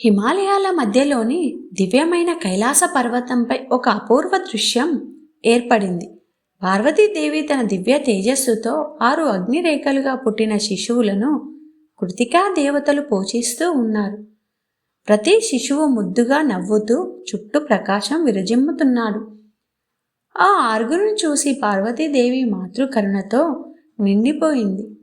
హిమాలయాల మధ్యలోని దివ్యమైన కైలాస పర్వతంపై ఒక అపూర్వ దృశ్యం ఏర్పడింది. పార్వతీదేవి తన దివ్య తేజస్సుతో ఆరు అగ్నిరేఖలుగా పుట్టిన శిశువులను కృతికా దేవతలు పోషిస్తూ ఉన్నారు. ప్రతి శిశువు ముద్దుగా నవ్వుతూ చుట్టూ ప్రకాశం విరజిమ్ముతున్నాడు. ఆ ఆరుగురిని చూసి పార్వతీదేవి మాతృకరుణతో నిండిపోయింది.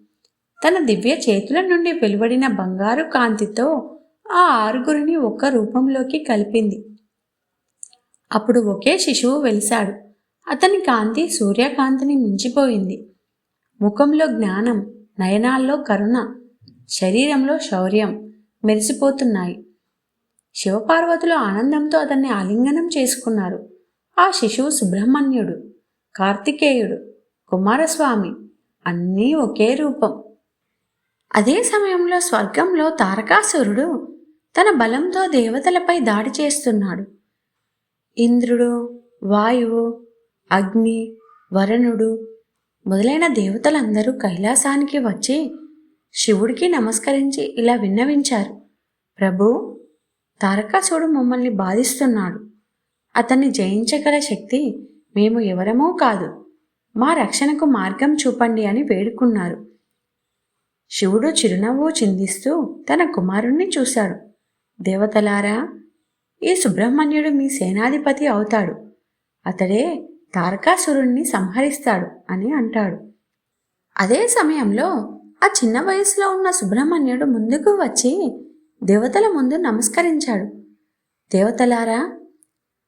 తన దివ్య చేతుల నుండి వెలువడిన బంగారు కాంతితో ఆ ఆరుగురిని ఒక్క రూపంలోకి కలిపింది. అప్పుడు ఒకే శిశువు వెలిశాడు. అతని కాంతి సూర్యకాంతిని మించిపోయింది. ముఖంలో జ్ఞానం నయనాల్లో కరుణ శరీరంలో శౌర్యం మెరిసిపోతున్నాయి. శివపార్వతులు ఆనందంతో అతన్ని ఆలింగనం చేసుకున్నారు. ఆ శిశువు సుబ్రహ్మణ్యుడు కార్తికేయుడు కుమారస్వామి అన్నీ ఒకే రూపం. అదే సమయంలో స్వర్గంలో తారకాసురుడు తన బలంతో దేవతలపై దాడి చేస్తున్నాడు. ఇంద్రుడు వాయువు అగ్ని వరుణుడు మొదలైన దేవతలందరూ కైలాసానికి వచ్చి శివుడికి నమస్కరించి ఇలా విన్నవించారు. ప్రభు తారకాసుడు మమ్మల్ని బాధిస్తున్నాడు. అతన్ని జయించగల శక్తి మేము ఎవరమో కాదు. మా రక్షణకు మార్గం చూపండి అని వేడుకున్నారు. శివుడు చిరునవ్వు చిందిస్తూ తన కుమారుణ్ణి చూశాడు. దేవతలారా ఈ సుబ్రహ్మణ్యుడు మీ సేనాధిపతి అవుతాడు. అతడే తారకాసురుణ్ణి సంహరిస్తాడు అని అంటాడు. అదే సమయంలో ఆ చిన్న వయసులో ఉన్న సుబ్రహ్మణ్యుడు ముందుకు వచ్చి దేవతల ముందు నమస్కరించాడు. దేవతలారా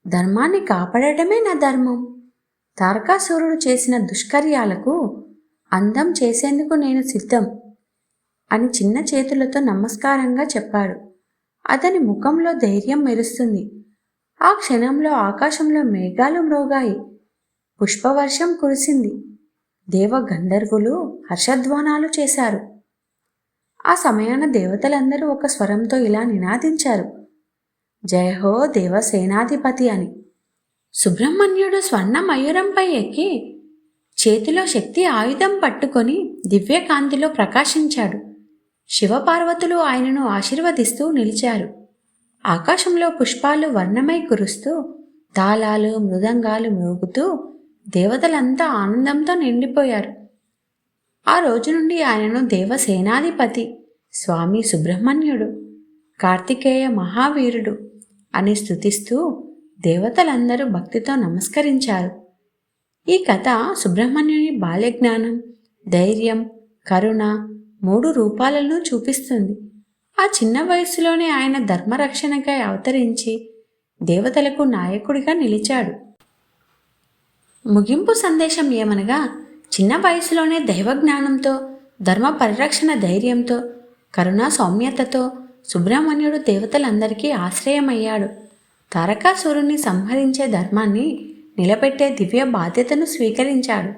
ధర్మాన్ని కాపాడటమే నా ధర్మం. తారకాసురుడు చేసిన దుష్కర్యాలకు అందం చేసేందుకు నేను సిద్ధం అని చిన్న చేతులతో నమస్కారంగా చెప్పాడు. అతని ముఖంలో ధైర్యం మెరుస్తుంది. ఆ క్షణంలో ఆకాశంలో మేఘాలు మ్రోగాయి. పుష్పవర్షం కురిసింది. దేవ గంధర్వులు హర్షధ్వానాలు చేశారు. ఆ సమయాన దేవతలందరూ ఒక స్వరంతో ఇలా నినాదించారు. జయ హో దేవసేనాధిపతి అని. సుబ్రహ్మణ్యుడు స్వర్ణ మయూరంపై ఎక్కి చేతిలో శక్తి ఆయుధం పట్టుకొని దివ్యకాంతిలో ప్రకాశించాడు. శివపార్వతులు ఆయనను ఆశీర్వదిస్తూ నిలిచారు. ఆకాశంలో పుష్పాలు వర్ణమై కురుస్తూ తాళాలు మృదంగాలు మ్రోగుతూ దేవతలంతా ఆనందంతో నిండిపోయారు. ఆ రోజు నుండి ఆయనను దేవసేనాధిపతి స్వామి సుబ్రహ్మణ్యుడు కార్తికేయ మహావీరుడు అని స్థుతిస్తూ దేవతలందరూ భక్తితో నమస్కరించారు. ఈ కథ సుబ్రహ్మణ్యుని బాల్యజ్ఞానం ధైర్యం కరుణ మూడు రూపాలను చూపిస్తుంది. ఆ చిన్న వయసులోనే ఆయన ధర్మరక్షణకై అవతరించి దేవతలకు నాయకుడిగా నిలిచాడు. ముగింపు సందేశం ఏమనగా చిన్న వయసులోనే దైవజ్ఞానంతో ధర్మ పరిరక్షణ ధైర్యంతో కరుణా సౌమ్యతతో సుబ్రహ్మణ్యుడు దేవతలందరికీ ఆశ్రయమయ్యాడు. తారకాసురుణ్ణి సంహరించే ధర్మాన్ని నిలబెట్టే దివ్య బాధ్యతను స్వీకరించాడు.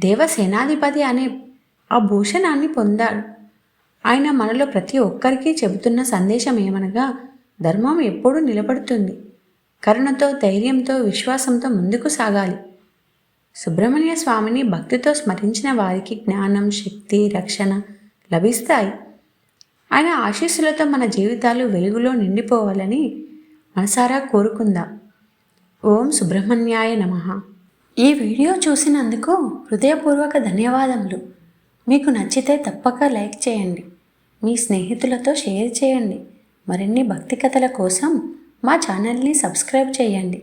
దేవసేనాధిపతి అనే ఆ భూషణాన్ని పొందాడు. ఆయన మనలో ప్రతి ఒక్కరికి చెబుతున్న సందేశం ఏమనగా ధర్మం ఎప్పుడూ నిలబడుతుంది. కరుణతో ధైర్యంతో విశ్వాసంతో ముందుకు సాగాలి. సుబ్రహ్మణ్య స్వామిని భక్తితో స్మరించిన వారికి జ్ఞానం శక్తి రక్షణ లభిస్తాయి. ఆయన ఆశీస్సులతో మన జీవితాలు వెలుగులో నిండిపోవాలని మనసారా కోరుకుందాం. ఓం సుబ్రహ్మణ్యాయ నమ. ఈ వీడియో చూసినందుకు హృదయపూర్వక ధన్యవాదములు. మీకు నచ్చితే తప్పక లైక్ చేయండి. మీ స్నేహితులతో షేర్ చేయండి. మరిన్ని భక్తి కథల కోసం మా ఛానల్ని సబ్స్క్రైబ్ చేయండి.